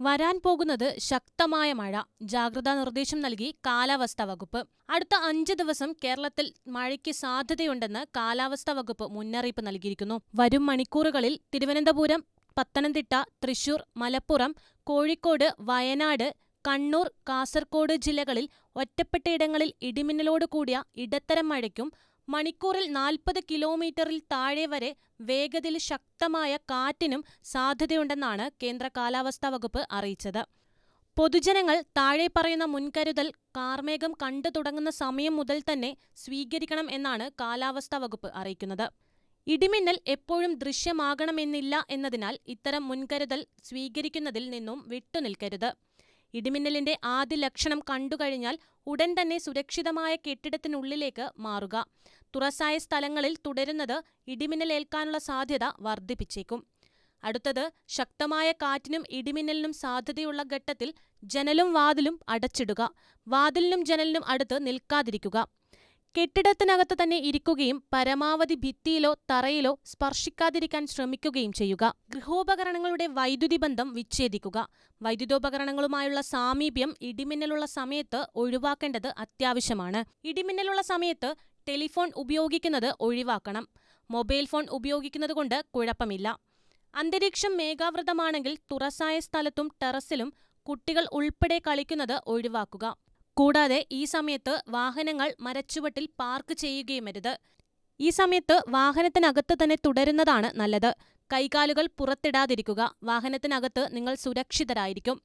വരാൻ പോകുന്നത് ശക്തമായ മഴ. ജാഗ്രതാ നിർദ്ദേശം നൽകി കാലാവസ്ഥാ വകുപ്പ്. അടുത്ത അഞ്ച് ദിവസം കേരളത്തിൽ മഴയ്ക്ക് സാധ്യതയുണ്ടെന്ന് കാലാവസ്ഥാ വകുപ്പ് മുന്നറിയിപ്പ് നൽകിയിരിക്കുന്നു. വരും മണിക്കൂറുകളിൽ തിരുവനന്തപുരം പത്തനംതിട്ട തൃശൂർ മലപ്പുറം കോഴിക്കോട് വയനാട് കണ്ണൂർ കാസർഗോഡ് ജില്ലകളിൽ ഒറ്റപ്പെട്ടയിടങ്ങളിൽ ഇടിമിന്നലോട് കൂടിയ ഇടത്തരം മഴയ്ക്കും മണിക്കൂറിൽ നാൽപ്പത് കിലോമീറ്ററിൽ താഴെ വരെ വേഗതയിൽ ശക്തമായ കാറ്റിനും സാധ്യതയുണ്ടെന്നാണ് കേന്ദ്ര കാലാവസ്ഥാ വകുപ്പ് അറിയിച്ചത്. പൊതുജനങ്ങൾ താഴെ പറയുന്ന മുൻകരുതൽ കാർമേഘം കണ്ടു തുടങ്ങുന്ന സമയം മുതൽ തന്നെ സ്വീകരിക്കണം എന്നാണ് കാലാവസ്ഥാ വകുപ്പ് അറിയിക്കുന്നത്. ഇടിമിന്നൽ എപ്പോഴും ദൃശ്യമാകണമെന്നില്ല എന്നതിനാൽ ഇത്തരം മുൻകരുതൽ സ്വീകരിക്കുന്നതിൽ നിന്നും വിട്ടുനിൽക്കരുത്. ഇടിമിന്നലിന്റെ ആദ്യ ലക്ഷണം കണ്ടുകഴിഞ്ഞാൽ ഉടൻ തന്നെ സുരക്ഷിതമായ കെട്ടിടത്തിനുള്ളിലേക്ക് മാറുക. തുറസായ സ്ഥലങ്ങളിൽ തുടരുന്നത് ഇടിമിന്നലേൽക്കാനുള്ള സാധ്യത വർദ്ധിപ്പിച്ചേക്കും. അടുത്തത് ശക്തമായ കാറ്റിനും ഇടിമിന്നലിനും സാധ്യതയുള്ള ഘട്ടത്തിൽ ജനലും വാതിലും അടച്ചിടുക. വാതിലിനും ജനലിനും അടുത്ത് നിൽക്കാതിരിക്കുക. കെട്ടിടത്തിനകത്ത് തന്നെ ഇരിക്കുകയും പരമാവധി ഭിത്തിയിലോ തറയിലോ സ്പർശിക്കാതിരിക്കാൻ ശ്രമിക്കുകയും ചെയ്യുക. ഗൃഹോപകരണങ്ങളുടെ വൈദ്യുതി ബന്ധം വിച്ഛേദിക്കുക. വൈദ്യുതോപകരണങ്ങളുമായുള്ള സാമീപ്യം ഇടിമിന്നലുള്ള സമയത്ത് ഒഴിവാക്കേണ്ടത് അത്യാവശ്യമാണ്. ഇടിമിന്നലുള്ള സമയത്ത് ടെലിഫോൺ ഉപയോഗിക്കുന്നത് ഒഴിവാക്കണം. മൊബൈൽ ഫോൺ ഉപയോഗിക്കുന്നത് കൊണ്ട് കുഴപ്പമില്ല. അന്തരീക്ഷം മേഘാവൃതമാണെങ്കിൽ തുറസായ സ്ഥലത്തും ടെറസിലും കുട്ടികൾ ഉൾപ്പെടെ കളിക്കുന്നത് ഒഴിവാക്കുക. കൂടാതെ ഈ സമയത്ത് വാഹനങ്ങൾ മരച്ചുവട്ടിൽ പാർക്ക് ചെയ്യുകയുമരുത്. ഈ സമയത്ത് വാഹനത്തിനകത്ത് തന്നെ തുടരുന്നതാണ് നല്ലത്. കൈകാലുകൾ പുറത്തിടാതിരിക്കുക. വാഹനത്തിനകത്ത് നിങ്ങൾ സുരക്ഷിതരായിരിക്കും.